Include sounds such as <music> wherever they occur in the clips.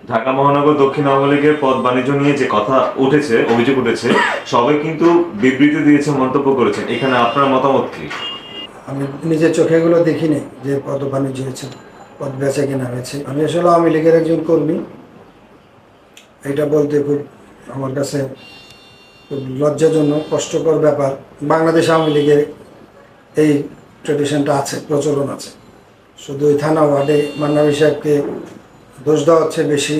ঢাকা মহানগর দক্ষিণ আওয়ামী লীগের পদ বাণিজ্য নিয়ে যে কথা উঠেছে, অভিযোগ উঠেছে, সবাই কিন্তু বিবৃতি দিয়েছে, মন্তব্য করেছেন। এখানে আপনার মতামত কি? আমি নিজের চোখে এগুলো দেখিনি যে পদ বাণিজ্য হয়েছে পদ বেচা কেনা হয়েছে। আমি আসলে আওয়ামী লীগের একজন কর্মী। এটা বলতে খুব আমার কাছে খুব লজ্জাজনক, কষ্টকর ব্যাপার। বাংলাদেশ আওয়ামী লীগের এই ট্রেডিশনটা আছে, প্রচলন আছে। শুধু ওই থানা ওয়ার্ডে মান্নাবি সাহেবকে দোষ দেওয়া হচ্ছে বেশি।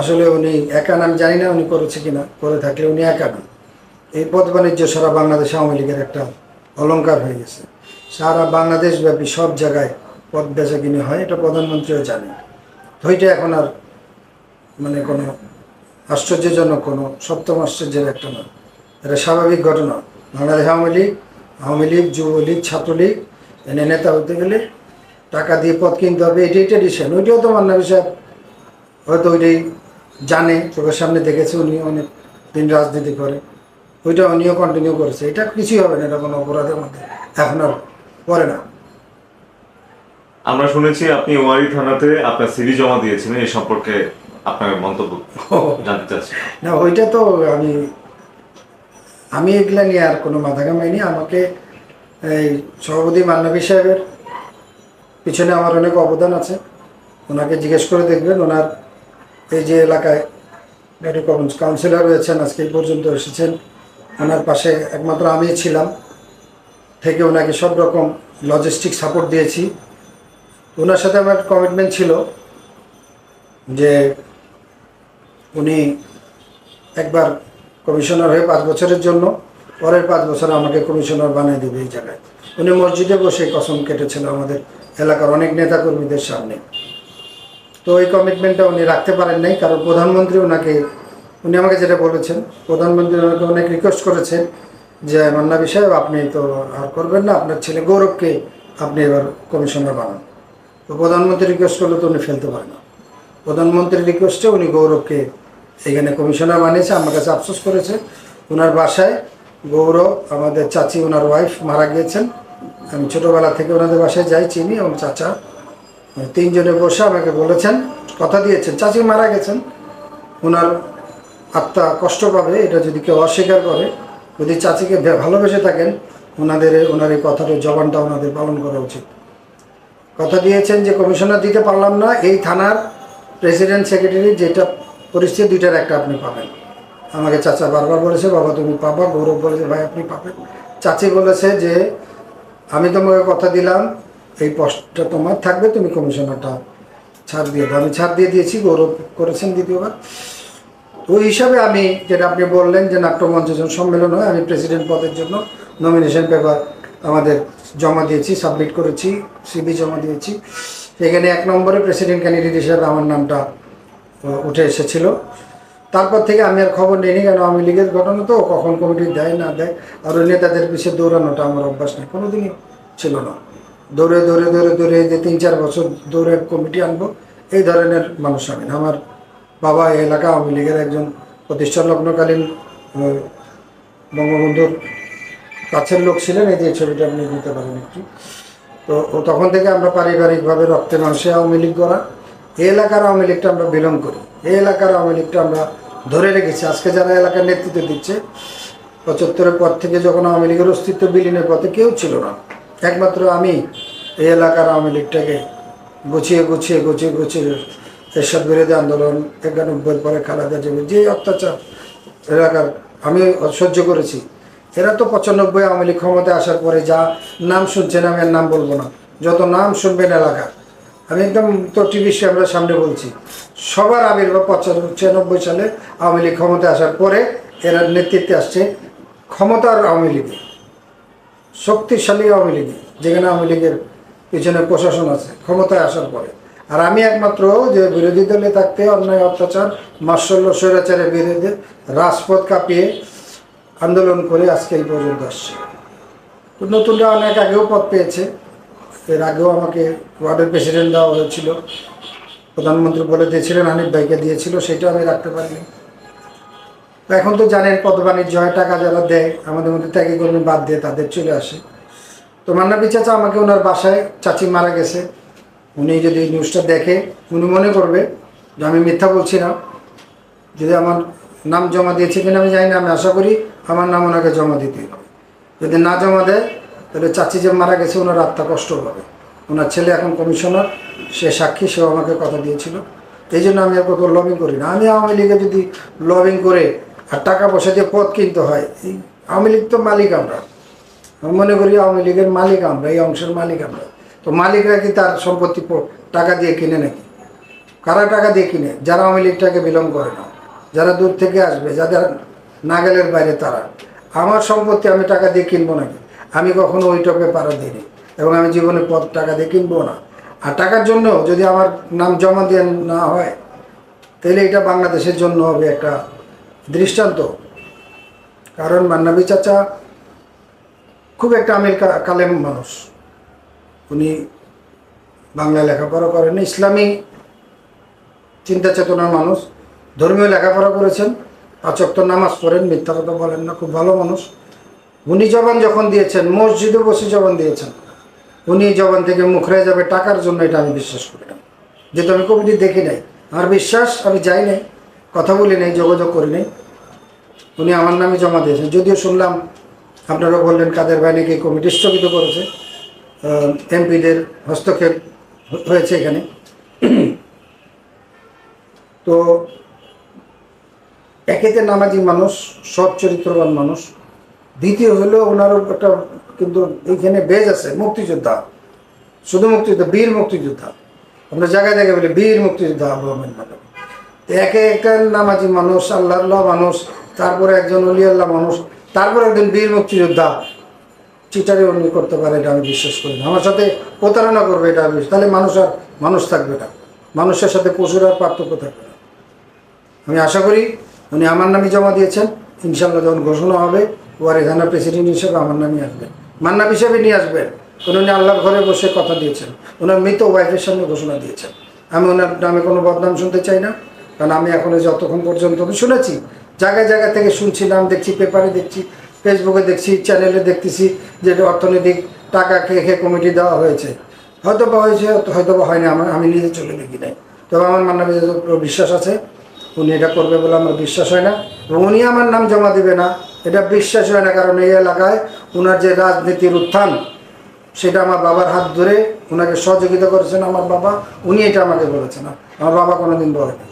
আসলে উনি একা না আমি জানি না উনি করেছে কিনা, করে থাকলে উনি একা না এই পথ বাণিজ্য সারা বাংলাদেশ আওয়ামী লীগের একটা অলংকার হয়ে গেছে। সারা বাংলাদেশ ব্যাপী সব জায়গায় পথ বেচা কিনে হয়, এটা প্রধানমন্ত্রীও জানে তো ওইটা এখন আর মানে কোনো আশ্চর্যজনক কোনো সপ্তম আশ্চর্যের একটা না এটা স্বাভাবিক ঘটনা। বাংলাদেশ আওয়ামী লীগ আওয়ামী লীগ, যুবলীগ, ছাত্রলীগ, এনে নেতা হতে গেলে টাকা দিয়ে পথ কিনতে হবে এটাই ট্রেডিশন ওইটাও তো মান্নাবি সাহেব হয়তো ওইটাই জানে চোখের সামনে দেখেছে উনি অনেক দিন রাজনীতি করে। ওইটা উনিও কন্টিনিউ করেছে। এটা কিছুই হবে না এটা কোনো অপরাধের মধ্যে। এখন আর পড়ে না। আমরা শুনেছি আপনি ওয়ারি থানাতে আপনার সিভি জমা দিয়েছিলেন এই সম্পর্কে আপনার মন্তব্য জানতে চাচ্ছি। <laughs> না ওইটা তো আমি আমি এগুলা নিয়ে আর কোনো মাথা কামাইনি আমাকে এই সভাপতি মান্নবী সাহেবের পিছনে আমার অনেক অবদান আছে। ওনাকে জিজ্ঞেস করে দেখবেন, ওনার এই যে এলাকায় একটি কাউন্সিলর রয়েছেন, আজকে এই পর্যন্ত এসেছেন। ওনার পাশে একমাত্র আমিই ছিলাম, থেকে ওনাকে সব রকম লজিস্টিক সাপোর্ট দিয়েছি। ওনার সাথে আমার কমিটমেন্ট ছিল যে উনি একবার কমিশনার হয়ে পাঁচ বছরের জন্য, পরের পাঁচ বছর আমাকে কমিশনার বানিয়ে দেবে এই জায়গায়। উনি মসজিদে বসে কসম কেটেছেন আমাদের এলাকার অনেক নেতাকর্মীদের সামনে। তো এই কমিটমেন্টটা উনি রাখতে পারেন নাই, কারণ প্রধানমন্ত্রী ওনাকে, উনি আমাকে যেটা বলেছেন, প্রধানমন্ত্রী ওনাকে অনেক রিকোয়েস্ট করেছেন যে, মান্নাবি সাহেব, আপনি তো আর করবেন না, আপনার ছেলে গৌরবকে আপনি এবার কমিশনার বানান। তো প্রধানমন্ত্রী রিকোয়েস্ট করলে তো উনি ফেলতে পারেন না। প্রধানমন্ত্রীর রিকোয়েস্টে উনি গৌরবকে এখানে কমিশনার বানিয়েছে, আমার কাছে আফসোস করেছে। ওনার বাসায় গৌরব, আমাদের চাচি ওনার ওয়াইফ মারা গিয়েছেন। আমি ছোটোবেলা থেকে ওনাদের বাসায় যাই, চিনি এবং চাচা তিনজনে বসে আমাকে বলেছেন, কথা দিয়েছেন। চাচি মারা গেছেন। ওনার আত্মা কষ্ট পাবে, এটা যদি কেউ অস্বীকার করে। যদি চাচিকে ভালোবেসে থাকেন, ওনাদের ওনার এই কথাটার জবানটা ওনাদের পালন করা উচিত। কথা দিয়েছেন যে কমিশনার দিতে পারলাম না, এই থানার প্রেসিডেন্ট সেক্রেটারি যেটা পরিস্থিতি, দুইটার একটা আপনি পাবেন। আমাকে চাচা বারবার বলেছে, বাবা, তুমি পাবা, গৌরব বলেছে, ভাই, আপনি পাবেন। চাচি বলেছে যে আমি তোমাকে কথা দিলাম, এই পোস্টটা তোমার থাকবে, তুমি কমিশনারটা ছাড় দিয়ে আমি ছাড় দিয়ে দিয়েছি, গৌরব করেছেন দ্বিতীয়বার। ওই হিসাবে আমি, যেটা আপনি বললেন যে নাট্যমঞ্চ যখন সম্মেলন হয়, আমি প্রেসিডেন্ট পদের জন্য নমিনেশন পেপার আমাদের জমা দিয়েছি সাবমিট করেছি সিবি জমা দিয়েছি। এখানে এক নম্বরে প্রেসিডেন্ট ক্যান্ডিডেট হিসেবে আমার নামটা উঠে এসেছিল। তারপর থেকে আমি আর খবর নিইনি কেন? আওয়ামী লীগের ঘটনা তো কখন কমিটি দেয়, না দেয়? আর ওই নেতাদের পিছিয়ে দৌড়ানোটা আমার অভ্যাস নেই, কোনোদিনই ছিল না। দৌড়ে দৌড়ে দৌড়ে দৌড়ে যে তিন, চার বছর দৌড়ে কমিটি আনব, এই ধরনের মানুষ আমি আমার বাবা এই এলাকা আওয়ামী লীগের একজন প্রতিষ্ঠা লগ্নকালীন বঙ্গবন্ধুর কাছের লোক ছিলেন, এই যে ছবিটা আপনি নিতে পারেন একটু। তো তখন থেকে আমরা পারিবারিকভাবে রক্তে মাংসে আওয়ামী লীগ করা এই এলাকার আওয়ামী লীগটা আমরা বিলং করি। এই এলাকার আওয়ামী লীগটা আমরা ধরে রেখেছি। আজকে যারা এলাকার নেতৃত্ব দিচ্ছে, পঁচাত্তরের পর থেকে যখন আওয়ামী লীগের অস্তিত্ব বিলীনের পথে কেউ ছিল না। একমাত্র আমি এই এলাকার আওয়ামী লীগটাকে গুছিয়ে গুছিয়ে গুছিয়ে গুছিয়ে এরশাদ বিরোধী আন্দোলন, একানব্বই পরে খালেদা জিয়া যে অত্যাচার এলাকার আমি সহ্য করেছি। এরা তো পঁচানব্বই আওয়ামী লীগ ক্ষমতায় আসার পরে যা নাম শুনছেন আমি আর নাম বলব না। যত নাম শুনবেন এলাকার আমি একদম তো টিভি আমরা সামনে বলছি, সবার আবির্ভাব পঁচানব্বই সালে আওয়ামী লীগ ক্ষমতায় আসার পরে এরা নেতৃত্বে আসছে ক্ষমতার আওয়ামী লীগে, শক্তিশালী আওয়ামী লীগে, যেখানে আওয়ামী লীগের পিছনে প্রশাসন আছে, ক্ষমতায় আসার পরে। আর আমি একমাত্র যে বিরোধী দলে থাকতে, অন্যায়, অত্যাচার মার্শাল্য স্বৈরাচারের বিরুদ্ধে রাজপথ কাঁপিয়ে আন্দোলন করে আজকে এই পর্যন্ত আসছে। নতুনরা অনেক আগেও পথ পেয়েছে এর আগেও আমাকে ওয়ার্ডের প্রেসিডেন্ট দেওয়া হয়েছিল। প্রধানমন্ত্রী বলে দিয়েছিলেন, হানিফ ভাইকে দিয়েছিল সেটা আমি রাখতে পারিনি। এখন তো জানেন পদ বাণিজ্য হয়, টাকা যারা দেয়, আমাদের মধ্যে ত্যাগী কর্মী বাদ দিয়ে তাদের চলে আসে। তো মান্নাবি চাচা আমাকে ওনার বাসায়, চাচি মারা গেছে। উনি যদি নিউজটা দেখে, উনি মনে করবে যে আমি মিথ্যা বলছি না। যদি আমার নাম জমা দিয়েছে কিনা আমি জানি না, আমি আশা করি আমার নাম ওনাকে জমা দিতে। যদি না জমা দেয় তাহলে চাচি যে মারা গেছে, ওনার আত্মা কষ্ট পাবে। ওনার ছেলে এখন কমিশনার, সে সাক্ষী, সেও আমাকে কথা দিয়েছিল। এই জন্য আমি আর কত লবিং করি না। আমি আওয়ামী লীগে যদি লবিং করে আর টাকা পয়সা দিয়ে পথ কিনতে হয়, এই আওয়ামী লীগ তো মালিক আমরা। আমি মনে করি আওয়ামী লীগের মালিক আমরা, এই অংশের মালিক আমরা। তো মালিকরা কি তার সম্পত্তি টাকা দিয়ে কিনে নাকি? কারা টাকা দিয়ে কিনে? যারা আওয়ামী লীগটাকে বিলং করে না। যারা দূর থেকে আসবে, যাদের নাগালের বাইরে তারা। আমার সম্পত্তি আমি টাকা দিয়ে কিনবো নাকি? আমি কখনো ওই টপে পাড়া দিইনি। এবং আমি জীবনে পথ টাকা দিয়ে কিনবো না। আর টাকার জন্য যদি আমার নাম জমা দিয়ে না হয়, তাহলে এটা বাংলাদেশের জন্য হবে একটা দৃষ্টান্ত। কারণ মান্নাবি চাচা খুব একটা আমির কালেম মানুষ। উনি বাংলায় লেখাপড়া করেন ইসলামী চিন্তা চেতনার মানুষ। ধর্মীয় লেখাপড়া করেছেন পাচক্ত নামাজ পড়েন, মিথ্যা কথা বলেন না, খুব ভালো মানুষ। উনি জবান যখন দিয়েছেন, মসজিদে বসে জবান দিয়েছেন, উনি জবান থেকে মুখ মুখরে যাবে, টাকার জন্য এটা আমি বিশ্বাস করি না। যেহেতু আমি কমিটি দেখি নাই, আমার বিশ্বাস, আমি যাই নাই, কথা বলি নাই, যোগাযোগ করি নাই, উনি আমার নামে জমা দিয়েছেন। যদিও শুনলাম, আপনারা বললেন কাদের ভাই নাকি কমিটি স্থগিত করেছে এমপিদের হস্তক্ষেপ হয়েছে এখানে। তো একেতে নামাজি মানুষ সৎ চরিত্রবান মানুষ দ্বিতীয় হলো ওনারও একটা কিন্তু এইখানে বেজ আছে, মুক্তিযোদ্ধা। শুধু মুক্তিযোদ্ধা, বীর মুক্তিযোদ্ধা। আমরা জায়গায় জায়গায় বলি, বীর মুক্তিযোদ্ধা আবু আহমেদ তো একে একটা নামাজি মানুষ আল্লাহ মানুষ, তারপরে একজন অলি আল্লাহ মানুষ, তারপরে একজন বীর মুক্তিযোদ্ধা। চিটারি উন্নি করতে পারে এটা আমি বিশ্বাস করি না। আমার সাথে প্রতারণা করবে এটা আমি তাহলে মানুষ আর মানুষ থাকবে না। মানুষের সাথে পশুর আর পার্থক্য থাকবে না। আমি আশা করি উনি আমার নামই জমা দিয়েছেন। ইনশাল্লাহ যখন ঘোষণা হবে ওয়ার এখানে প্রেসিডেন্ট হিসেবে আমার নামই আসবেন মান্নাব হিসেবে নিয়ে আসবেন কারণ উনি আল্লাহর ঘরে বসে কথা দিয়েছেন। ওনার মৃত ওয়াইফের সামনে ঘোষণা দিয়েছেন। আমি ওনার নামে কোনো বদনাম শুনতে চাই না। কারণ আমি এখন এই যতক্ষণ পর্যন্ত আমি শুনেছি, জায়গায় জায়গা থেকে শুনছি, নাম দেখছি পেপারে দেখছি ফেসবুকে দেখছি চ্যানেলে দেখতেছি যে অর্থনৈতিক টাকা খেয়ে খেয়ে কমিটি দেওয়া হয়েছে। হয়তো বা হয়েছে হয়তো বা হয়নি, আমার আমি নিজে চলে দেখি নাই। তবে আমার উপর বিশ্বাস আছে। উনি এটা করবে বলে আমার বিশ্বাস হয় না। এবং উনি আমার নাম জমা দিবে না। এটা বিশ্বাস হয় না, কারণ এই এলাকায় ওনার যে রাজনীতির উত্থান, সেটা আমার বাবার হাত ধরে ওনাকে সহযোগিতা করেছেন আমার বাবা। উনি এটা আমাকে বলেছেন। আমার বাবা কোনোদিন বলেনি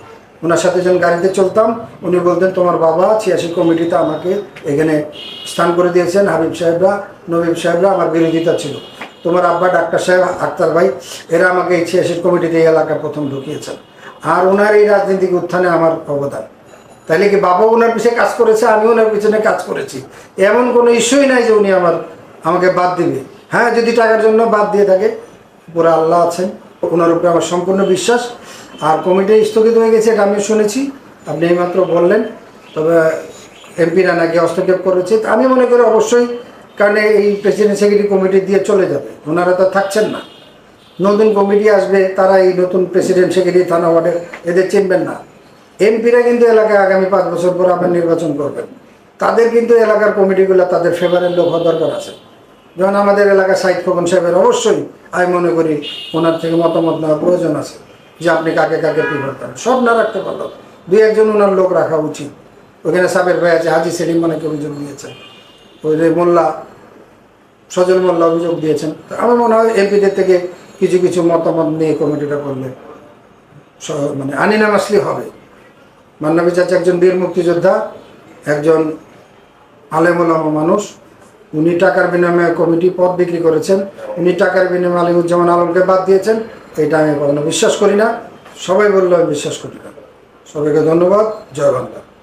ওনার সাথে যখন গাড়িতে চলতাম, উনি বলতেন, তোমার বাবা ছিয়াশি কমিটিতে আমাকে এখানে স্থান করে দিয়েছেন। হাবিব সাহেবরা, নবীব সাহেবরা আমার বিরোধিতা ছিল। তোমার আব্বা ডাক্তার সাহেব আক্তার ভাই, এরা আমাকে এই ছিয়াশি কমিটিতে এই এলাকায় প্রথম ঢুকিয়েছেন। আর ওনার এই রাজনৈতিক উত্থানে আমার অবদান। তাহলে কি বাবা ওনার পিছনে কাজ করেছে, আমি ওনার পিছনে কাজ করেছি? এমন কোনো ইস্যুই নাই যে উনি আমার, আমাকে বাদ দিবে। হ্যাঁ যদি টাকার জন্য বাদ দিয়ে থাকে পুরো আল্লাহ আছেন, ওনার উপরে আমার সম্পূর্ণ বিশ্বাস। আর কমিটি স্থগিত হয়ে গেছে, এটা আমি শুনেছি, আপনি এইমাত্র বললেন। তবে এমপিরা নাকি হস্তক্ষেপ করেছে আমি মনে করি অবশ্যই, কারণ এই প্রেসিডেন্ট সেক্রেটারি কমিটি দিয়ে চলে যাবে। ওনারা তো থাকছেন না। নতুন কমিটি আসবে, তারা এই নতুন প্রেসিডেন্ট সেক্রেটারি থানা ওয়ার্ডের, এদের চিনবেন না। এমপিরা কিন্তু এলাকায় আগামী পাঁচ বছর পর আবার নির্বাচন করবেন তাদের কিন্তু এলাকার কমিটিগুলো তাদের ফেভারের লোক হওয়া দরকার আছে। যেমন আমাদের এলাকার সাইদ খোকন সাহেবের অবশ্যই আমি মনে করি ওনার থেকে মতামত নেওয়ার প্রয়োজন আছে যে আপনি কাকে কাকে প্রিফার করেন। সব না রাখতে পারল দুই একজন ওনার লোক রাখা উচিত। ওখানে সাবের ভাই আছে, হাজি সেলিম অনেকে অভিযোগ দিয়েছেন। ওই মোল্লা, সজল মোল্লা অভিযোগ দিয়েছেন। আমার মনে হয় এমপিদের থেকে কিছু কিছু মতামত নিয়ে কমিটিটা করলে মানে আনিনামাসলি হবে। মান্নাবি চাচা একজন বীর মুক্তিযোদ্ধা, একজন আলেমুলামা মানুষ। উনি টাকার বিনিময়ে কমিটি পদ বিক্রি করেছেন। উনি টাকার বিনিময়ে আলিমুজ্জামান আলমকে বাদ দিয়েছেন। এটা আমি কখনো বিশ্বাস করি না। সবাই বলল আমি বিশ্বাস করি না। সবাইকে ধন্যবাদ। জয় বাংলা।